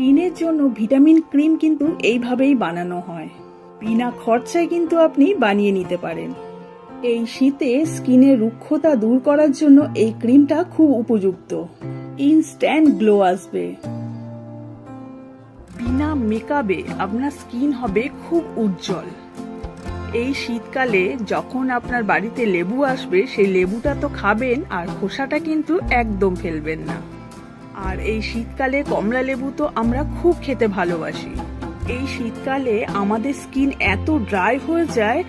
স্কিনের জন্য vitamin, cream কিন্তু এইভাবেই বানানো হয়। বিনা খরচায় কিন্তু আপনি বানিয়ে নিতে পারেন। এই শীতে স্কিনের রুক্ষতা দূর করার জন্য এই ক্রিমটা খুব উপযুক্ত। ইনস্ট্যান্ট গ্লো আসবে। বিনা মেকআপে আপনার স্কিন হবে খুব উজ্জ্বল। এই শীতকালে যখন আপনার বাড়িতে লেবু আসবে, সেই লেবুটা তো খাবেন আর খোসাটা কিন্তু একদম ফেলবেন না। আর এই শীতকালে কমলা লেবু তো আমরা খুব খেতে ভালোবাসি। এই শীতকালে আমাদের স্কিন এত ড্রাই হয়ে যায়,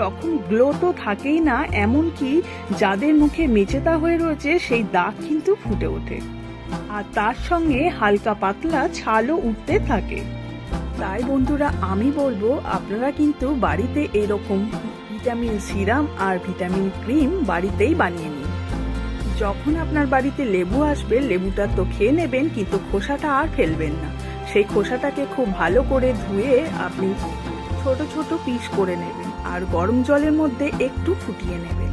রকম গ্লো তো থাকেই না, এমনকি যাদের মুখে মেচেতা হয়ে রয়েছে, সেই দাগ কিন্তু ফুটে ওঠে। আর তার সঙ্গে হালকা পাতলা ছালও উঠতে থাকে। তাই বন্ধুরা, আমি বলব, আপনারা কিন্তু বাড়িতে এরকম ভিটামিন সিরাম আর ভিটামিন ক্রিম বাড়িতেই বানিয়ে যখন আপনার বাড়িতে লেবু আসবে, লেবুটা তো খেয়ে নেবেন, কিন্তু খোসাটা আর ফেলবেন না। সেই খোসাটাকে খুব ভালো করে ধুয়ে আপনি ছোট ছোট পিস করে নেবেন আর গরম জলের মধ্যে একটু ফুটিয়ে নেবেন।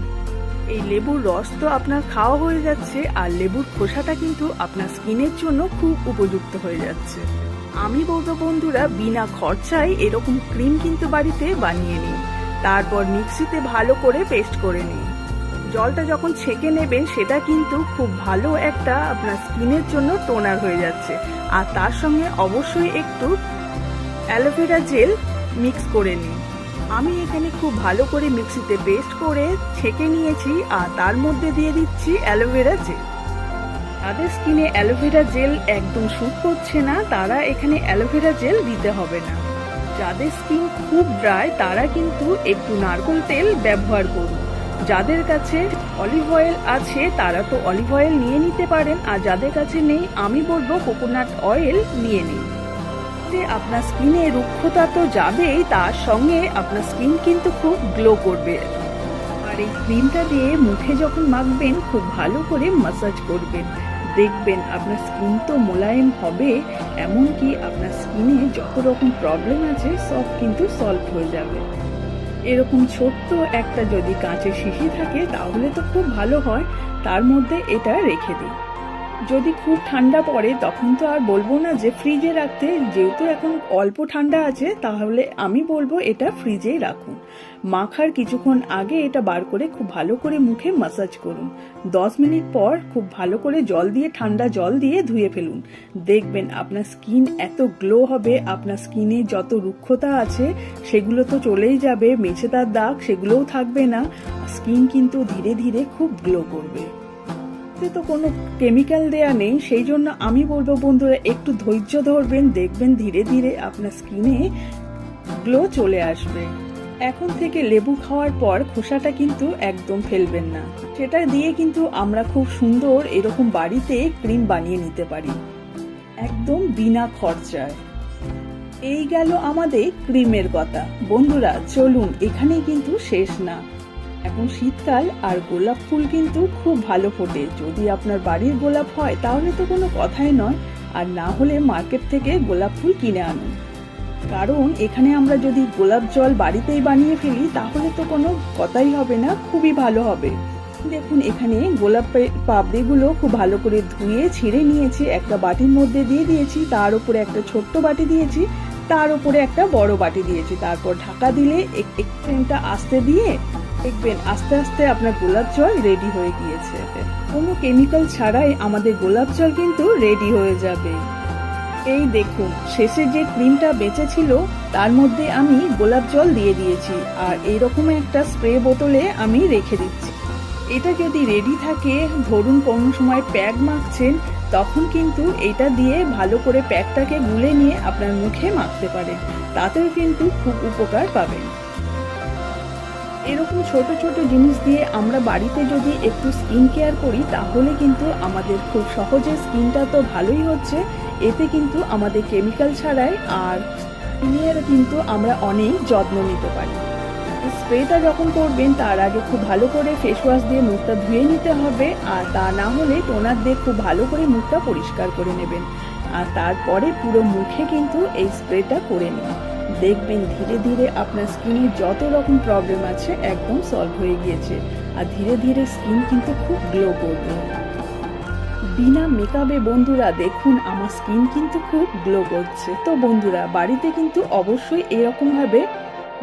এই লেবুর রস তো আপনার খাওয়া হয়ে যাচ্ছে আর লেবুর খোসাটা কিন্তু আপনার স্কিনের জন্য খুব উপযুক্ত হয়ে যাচ্ছে। আমি বলব বন্ধুরা, বিনা খরচায় এরকম ক্রিম কিন্তু বাড়িতে বানিয়ে নিন। তারপর মিক্সিতে ভালো করে পেস্ট করে নিন। জলটা যখন ছেঁকে নেবেন সেটা কিন্তু খুব ভালো একটা আপনার স্কিনের জন্য টোনার হয়ে যাচ্ছে। আর তার সঙ্গে অবশ্যই একটু অ্যালোভেরা জেল মিক্স করে নিন। আমি এখানে খুব ভালো করে মিক্সিতে পেস্ট করে ছেঁকে নিয়েছি, আর তার মধ্যে দিয়ে দিচ্ছি অ্যালোভেরা জেল। তাদের স্কিনে অ্যালোভেরা জেল একদম স্যুট করছে না, তারা এখানে অ্যালোভেরা জেল দিতে হবে না। যাদের স্কিন খুব ড্রাই, তারা কিন্তু একটু নারকোল তেল ব্যবহার করুন। যাদের কাছে অলিভ অয়েল আছে, তারা তো অলিভ অয়েল নিয়ে নিতে পারেন। আর যাদের কাছে নেই, আমি বলব কোকোনাট অয়েল নিয়ে নিন। আপনার স্কিনে রুক্ষতা তো যাবেই, তার সঙ্গে আপনার স্কিন কিন্তু খুব গ্লো করবে। আর এই ক্রিমটা দিয়ে মুখে যখন মাখবেন, খুব ভালো করে মাসাজ করবেন। দেখবেন আপনার স্কিন তো মোলায়েম হবে, এমনকি আপনার স্কিনে যত রকম প্রবলেম আছে, সব কিন্তু সলভ হয়ে যাবে। এরকম ছোট্ট একটা যদি কাঁচের শিশি থাকে, তাহলে তো খুব ভালো হয়। তার মধ্যে এটা রেখে দিই। যদি খুব ঠান্ডা পড়ে, তখন তো আর বলব না যে ফ্রিজে রাখতে। যেহেতু এখন অল্প ঠান্ডা আছে, তাহলে আমি বলব এটা ফ্রিজেই রাখুন। মাখার কিছুক্ষণ আগে এটা বার করে খুব ভালো করে মুখে মাসাজ করুন। দশ মিনিট পর খুব ভালো করে জল দিয়ে, ঠান্ডা জল দিয়ে ধুয়ে ফেলুন। দেখবেন আপনার স্কিন এত গ্লো হবে, আপনার স্কিনে যত রুক্ষতা আছে, সেগুলো তো চলেই যাবে মেছেতার দাগ সেগুলোও থাকবে না। স্কিন কিন্তু ধীরে ধীরে খুব গ্লো করবে। এতে তো কোনো কেমিক্যাল দেয়া নেই, সেই জন্য আমি বলব বন্ধুরা, একটু ধৈর্য ধরবেন, দেখবেন ধীরে ধীরে আপনার স্কিনে গ্লো চলে আসবে। এখন থেকে লেবু খাওয়ার পর খোসাটা কিন্তু একদম ফেলবেন না। সেটা দিয়ে কিন্তু আমরা খুব সুন্দর এরকম বাড়িতে ক্রিম বানিয়ে নিতে পারি। একদম বিনা খরচায়। এই গেল আমাদের ক্রিমের কথা। বন্ধুরা, চলুন, এখানেই কিন্তু শেষ না। এখন শীতকাল আর গোলাপ ফুল কিন্তু খুব ভালো ফোটে। যদি আপনার বাড়ির গোলাপ হয়, তাহলে তো কোনো কথাই নয়। আর না হলে মার্কেট থেকে গোলাপ ফুল কিনে আনুন। কারণ এখানে আমরা যদি গোলাপ জল বাড়িতেই বানিয়ে ফেলি, তাহলে তো কোনো কথাই হবে না, খুবই ভালো হবে। দেখুন, এখানে গোলাপের পাপড়িগুলো খুব ভালো করে ধুয়ে ছিঁড়ে নিয়েছি। একটা বাটির মধ্যে দিয়ে দিয়েছি, তার উপরে একটা ছোট্ট বাটি দিয়েছি, তার উপরে একটা বড় বাটি দিয়েছি। তারপর ঢাকা দিলে ফ্রেমটা আস্তে দিয়ে দেখবেন আস্তে আস্তে আপনার গোলাপ জল রেডি হয়ে গিয়েছে। কোনো কেমিক্যাল ছাড়াই আমাদের গোলাপ জল কিন্তু রেডি হয়ে যাবে। এই দেখুন, শেষে যে ক্রিমটা বেঁচে ছিল, তার মধ্যে আমি গোলাপ জল দিয়ে দিয়েছি আর এইরকম একটা স্প্রে বোতলে আমি রেখে দিচ্ছি। এটা যদি রেডি থাকে, ধরুন কোনো সময় প্যাক মাখছেন, তখন কিন্তু এটা দিয়ে ভালো করে প্যাকটাকে গুলে নিয়ে আপনার মুখে মাখতে পারেন। তাতেও কিন্তু খুব উপকার পাবেন। এরকম ছোট ছোট জিনিস দিয়ে আমরা বাড়িতে যদি একটু স্কিন কেয়ার করি, তাহলে কিন্তু আমাদের খুব সহজে স্কিনটা তো ভালোই হচ্ছে। এতে কিন্তু আমাদের কেমিক্যাল ছাড়াই আর স্কিনের কিন্তু আমরা অনেক যত্ন নিতে পারি। স্প্রেটা যখন করবেন, তার আগে খুব ভালো করে ফেস ওয়াশ দিয়ে মুখটা ধুয়ে নিতে হবে। আর তা না হলে টোনার দিয়ে খুব ভালো করে মুখটা পরিষ্কার করে নেবেন। আর তারপরে পুরো মুখে কিন্তু এই স্প্রেটা করে নিন। দেখবেন ধীরে ধীরে আপনার স্কিনে যত রকম প্রবলেম আছে একদম সলভ হয়ে গিয়েছে। আর ধীরে ধীরে স্কিন কিন্তু খুব গ্লো করবে। বিনা মেকআপে বন্ধুরা, দেখুন আমার স্কিন কিন্তু খুব গ্লো করছে। তো বন্ধুরা, বাড়িতে কিন্তু অবশ্যই এরকমভাবে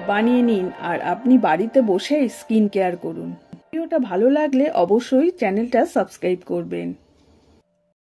বানিয়ে নিন আর আপনি বাড়িতে বসে স্কিন কেয়ার করুন। ভিডিওটা ভালো লাগলে অবশ্যই চ্যানেলটা সাবস্ক্রাইব করবেন।